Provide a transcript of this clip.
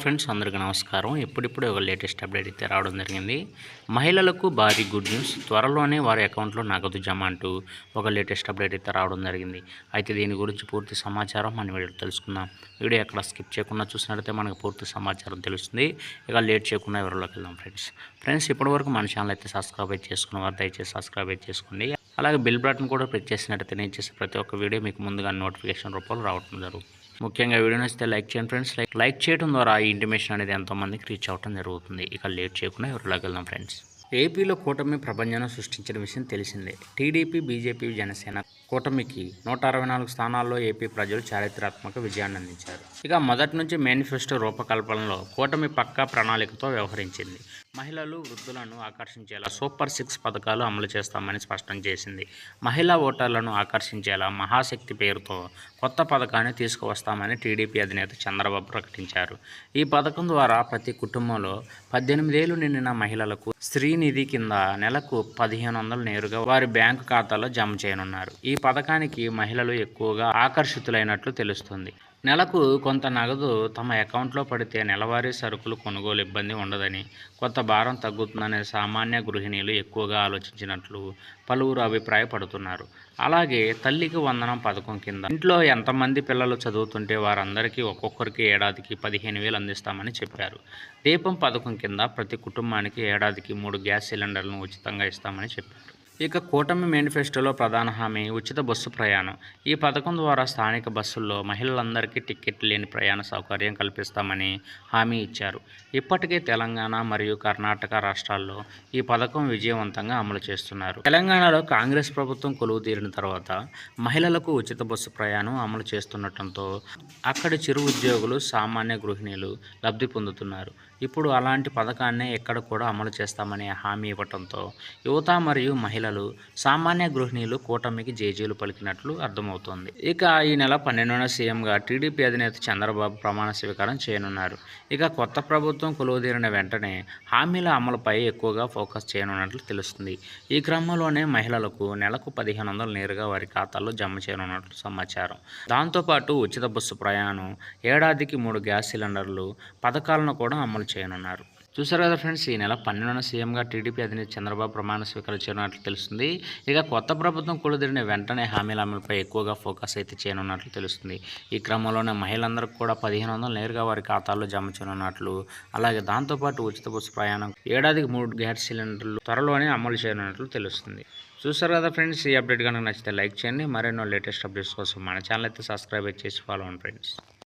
Friends అందరికీ నమస్కారం. ఇప్పుడిప్పుడే ఒక లేటెస్ట్ అప్డేట్ అయితే రావడం జరిగింది. మహిళలకు భారీ గుడ్ న్యూస్. త్వరలోనే వారి అకౌంట్లో నగదు జమ అంటూ ఒక లేటెస్ట్ అప్డేట్ అయితే రావడం జరిగింది. అయితే దీని గురించి పూర్తి సమాచారం మన వీడియో తెలుసుకుందాం. వీడియో ఎక్కడ స్కిప్ చేయకుండా చూసినట్లయితే మనకు పూర్తి సమాచారం తెలుస్తుంది. ఇక లేట్ చేయకుండా ఎవరిలోకి వెళ్దాం ఫ్రెండ్స్. ఫ్రెండ్స్ ఇప్పటివరకు మన ఛానల్ అయితే సబ్స్క్రైబ్ చేసుకున్న వారు దయచేసి సబ్స్క్రైబ్ చేసుకోండి. అలాగే బిల్ బటన్ కూడా ప్రెస్ చేసినట్టయితే నేను చేసే ప్రతి ఒక్క వీడియో మీకు ముందుగా నోటిఫికేషన్ రూపంలో రావడం జరుగుతుంది. ముఖ్యంగా వీడియో నచ్చితే లైక్ చేయండి ఫ్రెండ్స్. లైక్ లైక్ చేయడం ద్వారా ఈ ఇంటిమేషన్ అనేది ఎంతోమందికి రీచ్ అవ్వడం జరుగుతుంది. ఇక లేట్ చేయకుండా ఎవరిలోకి ఫ్రెండ్స్. ఏపీలో కూటమి ప్రపంచాన్ని సృష్టించిన విషయం తెలిసిందే. టీడీపీ బీజేపీ జనసేన కూటమికి నూట అరవై నాలుగు స్థానాల్లో ఏపీ ప్రజలు చారిత్రాత్మక విజయాన్ని అందించారు. ఇక మొదటి నుంచి మేనిఫెస్టో రూపకల్పనలో కూటమి పక్కా ప్రణాళికతో వ్యవహరించింది. మహిళలు వృద్ధులను ఆకర్షించేలా సూపర్ సిక్స్ పథకాలు అమలు చేస్తామని స్పష్టం చేసింది. మహిళా ఓటర్లను ఆకర్షించేలా మహాశక్తి పేరుతో కొత్త పథకాన్ని తీసుకువస్తామని టీడీపీ అధినేత చంద్రబాబు ప్రకటించారు. ఈ పథకం ద్వారా ప్రతి కుటుంబంలో పద్దెనిమిదేళ్ళు నిండిన మహిళలకు స్త్రీనిధి కింద నెలకు పదిహేను వందలు నేరుగా వారి బ్యాంకు ఖాతాలో జమ చేయనున్నారు. ఈ పథకానికి మహిళలు ఎక్కువగా ఆకర్షితులైనట్లు తెలుస్తుంది. నెలకు కొంత నగదు తమ అకౌంట్లో పడితే నెలవారీ సరుకులు కొనుగోలు ఇబ్బంది ఉండదని కొంత భారం తగ్గుతుందనే సామాన్య గృహిణీలు ఎక్కువగా ఆలోచించినట్లు పలువురు అభిప్రాయపడుతున్నారు. అలాగే తల్లికి వందనం పథకం కింద ఇంట్లో ఎంతమంది పిల్లలు చదువుతుంటే వారందరికీ ఒక్కొక్కరికి ఏడాదికి పదిహేను వేలు అందిస్తామని చెప్పారు. దీపం పథకం కింద ప్రతి కుటుంబానికి ఏడాదికి మూడు గ్యాస్ సిలిండర్లను ఉచితంగా ఇస్తామని చెప్పారు. ఇక కూటమి మేనిఫెస్టోలో ప్రధాన హామీ ఉచిత బస్సు ప్రయాణం. ఈ పథకం ద్వారా స్థానిక బస్సుల్లో మహిళలందరికీ టికెట్ లేని ప్రయాణ సౌకర్యం కల్పిస్తామని హామీ ఇచ్చారు. ఇప్పటికే తెలంగాణ మరియు కర్ణాటక రాష్ట్రాల్లో ఈ పథకం విజయవంతంగా అమలు చేస్తున్నారు. తెలంగాణలో కాంగ్రెస్ ప్రభుత్వం కొలువు తీరిన తర్వాత మహిళలకు ఉచిత బస్సు ప్రయాణం అమలు చేస్తుండటంతో అక్కడి చిరు ఉద్యోగులు సామాన్య గృహిణులు లబ్ధి పొందుతున్నారు. ఇప్పుడు అలాంటి పథకాన్నే ఎక్కడ కూడా అమలు చేస్తామనే హామీ ఇవ్వటంతో యువత మరియు మహిళలు సామాన్య గృహిణీలు కూటమికి జేజీలు పలికినట్లు అర్థమవుతోంది. ఇక ఈ నెల పన్నెండున సీఎంగా టీడీపీ అధినేత చంద్రబాబు ప్రమాణ స్వీకారం చేయనున్నారు. ఇక కొత్త ప్రభుత్వం కొలువుదీరిన వెంటనే హామీల అమలుపై ఎక్కువగా ఫోకస్ చేయనున్నట్లు తెలుస్తుంది. ఈ క్రమంలోనే మహిళలకు నెలకు పదిహేను వందలు నేరుగా వారి ఖాతాల్లో జమ చేయనున్నట్లు సమాచారం. దాంతోపాటు ఉచిత బస్సు ప్రయాణం ఏడాదికి మూడు గ్యాస్ సిలిండర్లు పథకాలను కూడా అమలు చేయనున్నారు. చూసారు కదా ఫ్రెండ్స్ ఈ నెల పన్నెండున సీఎంగా టీడీపీ అధినేత చంద్రబాబు ప్రమాణ స్వీకారం చేయనున్నట్లు తెలుస్తుంది. ఇక కొత్త ప్రభుత్వం కొలుదిరిన వెంటనే హామీల అమలుపై ఎక్కువగా ఫోకస్ అయితే చేయనున్నట్లు తెలుస్తుంది. ఈ క్రమంలోనే మహిళలందరికీ కూడా పదిహేను వందలు నేరుగా వారి ఖాతాల్లో జమ చేయనున్నట్లు అలాగే దాంతోపాటు ఉచిత బస్సు ప్రయాణం ఏడాదికి మూడు గ్యాస్ సిలిండర్లు త్వరలోనే అమలు చేయనున్నట్లు తెలుస్తుంది. చూసారు కదా ఫ్రెండ్స్ ఈ అప్డేట్ కనుక నచ్చితే లైక్ చేయండి. మరెన్నో లేటెస్ట్ అప్డేట్స్ కోసం మన ఛానల్ అయితే సబ్స్క్రైబ్ చేసి ఫాలో అవ్వండి ఫ్రెండ్స్